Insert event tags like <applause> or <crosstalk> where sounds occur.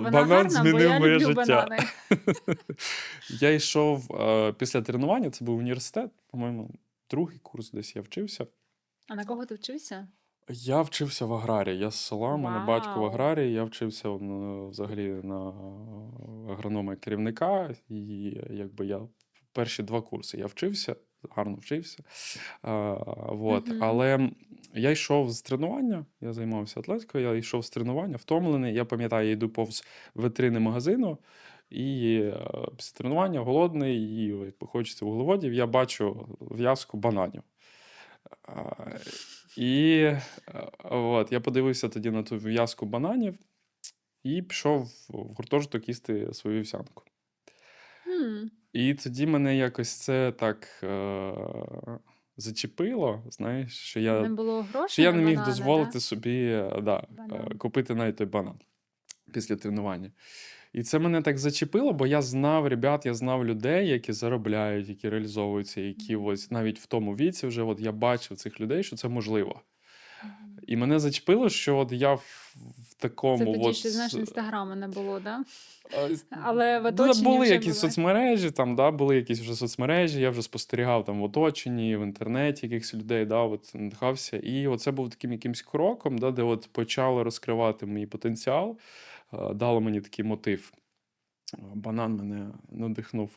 вона банан гарна, бо я змінив моє люблю життя. банани. <laughs> Я йшов е, після тренування, це був університет, по-моєму, другий курс десь я вчився. А на кого ти вчився? Я вчився в аграрії. Я з села, мене батько в Вау. аграрії. Я вчився ну, взагалі на агронома керівника, і якби я перші два курси я вчився, гарно вчився. А, вот. Мгм. Але я йшов з тренування, я займався атлетикою, я йшов з тренування, втомлений. Я пам'ятаю, я йду повз витрини магазину. І е, після тренування голодний, і якби хочеться вуглеводів, я бачу в'язку бананів. І е, от, я подивився тоді на ту в'язку бананів і пішов в гуртожиток їсти свою вівсянку. Хм. І тоді мене якось це так е- зачепило, знаєш, що Не я, було що я на не міг банани, дозволити да? собі е, да, е, Банан. купити навіть той банан після тренування. І це мене так зачепило, бо я знав ребят, я знав людей, які заробляють, які реалізовуються, які ось навіть в тому віці вже от я бачив цих людей, що це можливо. І мене зачепило, що от я в Це тоді от, ще, знаєш, інстаграму не було, да? Але в оточенні були вже якісь були. соцмережі, там, да, були якісь вже соцмережі, я вже спостерігав там в оточенні, в інтернеті якихось людей, да, от надихався. І оце був таким якимсь кроком, да, де от почало розкривати мій потенціал, е, дало мені такий мотив. Е, Банан мене надихнув